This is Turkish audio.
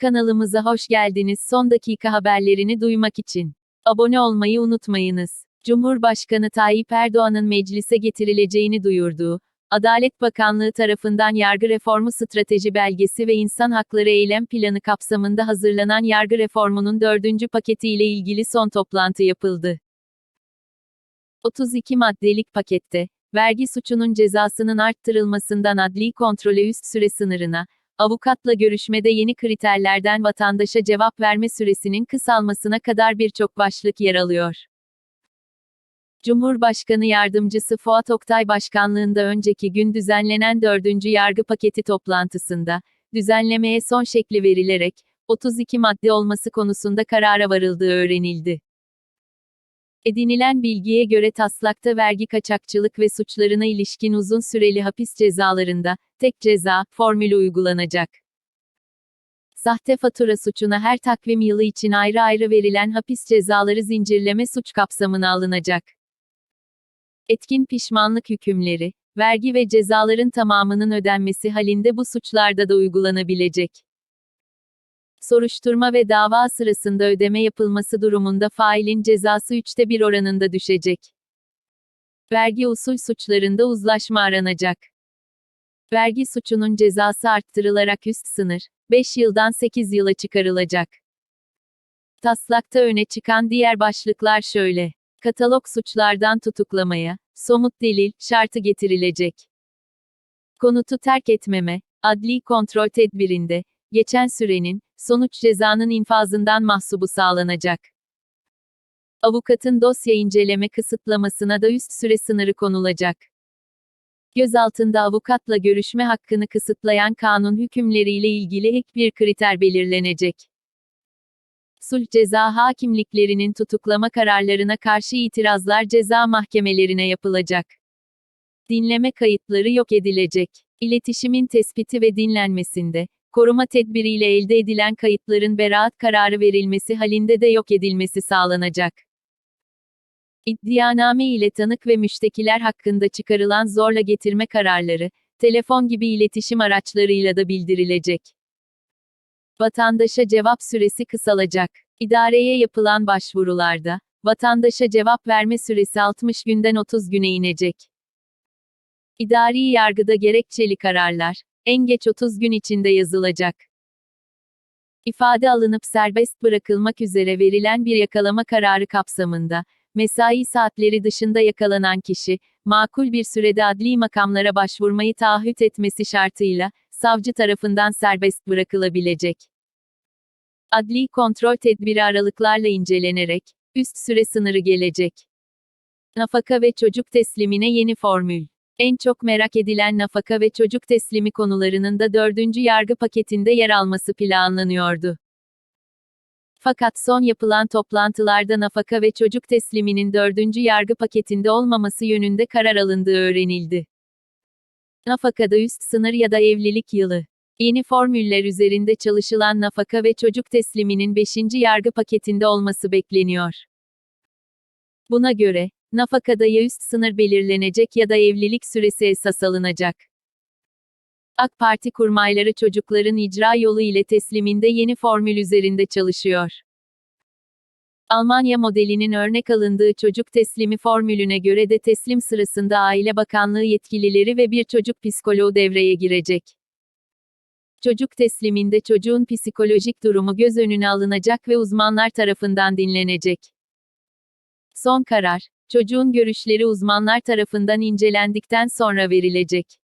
Kanalımıza hoş geldiniz. Son dakika haberlerini duymak için abone olmayı unutmayınız. Cumhurbaşkanı Tayyip Erdoğan'ın meclise getirileceğini duyurduğu Adalet Bakanlığı tarafından yargı reformu strateji belgesi ve insan hakları eylem planı kapsamında hazırlanan yargı reformunun dördüncü paketi ile ilgili son toplantı yapıldı. 32 maddelik pakette, vergi suçunun cezasının arttırılmasından adli kontrole üst süre sınırına, avukatla görüşmede yeni kriterlerden vatandaşa cevap verme süresinin kısalmasına kadar birçok başlık yer alıyor. Cumhurbaşkanı Yardımcısı Fuat Oktay Başkanlığında önceki gün düzenlenen 4. yargı paketi toplantısında, düzenlemeye son şekli verilerek, 32 madde olması konusunda karara varıldığı öğrenildi. Edinilen bilgiye göre taslakta vergi kaçakçılık ve suçlarına ilişkin uzun süreli hapis cezalarında, tek ceza, formülü uygulanacak. Sahte fatura suçuna her takvim yılı için ayrı ayrı verilen hapis cezaları zincirleme suç kapsamına alınacak. Etkin pişmanlık hükümleri, vergi ve cezaların tamamının ödenmesi halinde bu suçlarda da uygulanabilecek. Soruşturma ve dava sırasında ödeme yapılması durumunda failin cezası üçte bir oranında düşecek. Vergi usul suçlarında uzlaşma aranacak. Vergi suçunun cezası arttırılarak üst sınır, 5 yıldan 8 yıla çıkarılacak. Taslakta öne çıkan diğer başlıklar şöyle. Katalog suçlardan tutuklamaya, somut delil, şartı getirilecek. Konutu terk etmeme, adli kontrol tedbirinde, geçen sürenin, sonuç cezanın infazından mahsubu sağlanacak. Avukatın dosya inceleme kısıtlamasına da üst süre sınırı konulacak. Gözaltında avukatla görüşme hakkını kısıtlayan kanun hükümleriyle ilgili ek bir kriter belirlenecek. Sulh ceza hakimliklerinin tutuklama kararlarına karşı itirazlar ceza mahkemelerine yapılacak. Dinleme kayıtları yok edilecek. İletişimin tespiti ve dinlenmesinde, koruma tedbiriyle elde edilen kayıtların beraat kararı verilmesi halinde de yok edilmesi sağlanacak. İddianame ile tanık ve müştekiler hakkında çıkarılan zorla getirme kararları, telefon gibi iletişim araçlarıyla da bildirilecek. Vatandaşa cevap süresi kısalacak. İdareye yapılan başvurularda, vatandaşa cevap verme süresi 60 günden 30 güne inecek. İdari yargıda gerekçeli kararlar, en geç 30 gün içinde yazılacak. İfade alınıp serbest bırakılmak üzere verilen bir yakalama kararı kapsamında, mesai saatleri dışında yakalanan kişi, makul bir sürede adli makamlara başvurmayı taahhüt etmesi şartıyla, savcı tarafından serbest bırakılabilecek. Adli kontrol tedbiri aralıklarla incelenerek, üst süre sınırı gelecek. Nafaka ve çocuk teslimine yeni formül. En çok merak edilen nafaka ve çocuk teslimi konularının da dördüncü yargı paketinde yer alması planlanıyordu. Fakat son yapılan toplantılarda nafaka ve çocuk tesliminin dördüncü yargı paketinde olmaması yönünde karar alındığı öğrenildi. Nafakada üst sınır ya da evlilik yılı. Yeni formüller üzerinde çalışılan nafaka ve çocuk tesliminin 5. yargı paketinde olması bekleniyor. Buna göre, nafakada ya üst sınır belirlenecek ya da evlilik süresi esas alınacak. AK Parti kurmayları çocukların icra yolu ile tesliminde yeni formül üzerinde çalışıyor. Almanya modelinin örnek alındığı çocuk teslimi formülüne göre de teslim sırasında Aile Bakanlığı yetkilileri ve bir çocuk psikoloğu devreye girecek. Çocuk tesliminde çocuğun psikolojik durumu göz önüne alınacak ve uzmanlar tarafından dinlenecek. Son karar, çocuğun görüşleri uzmanlar tarafından incelendikten sonra verilecek.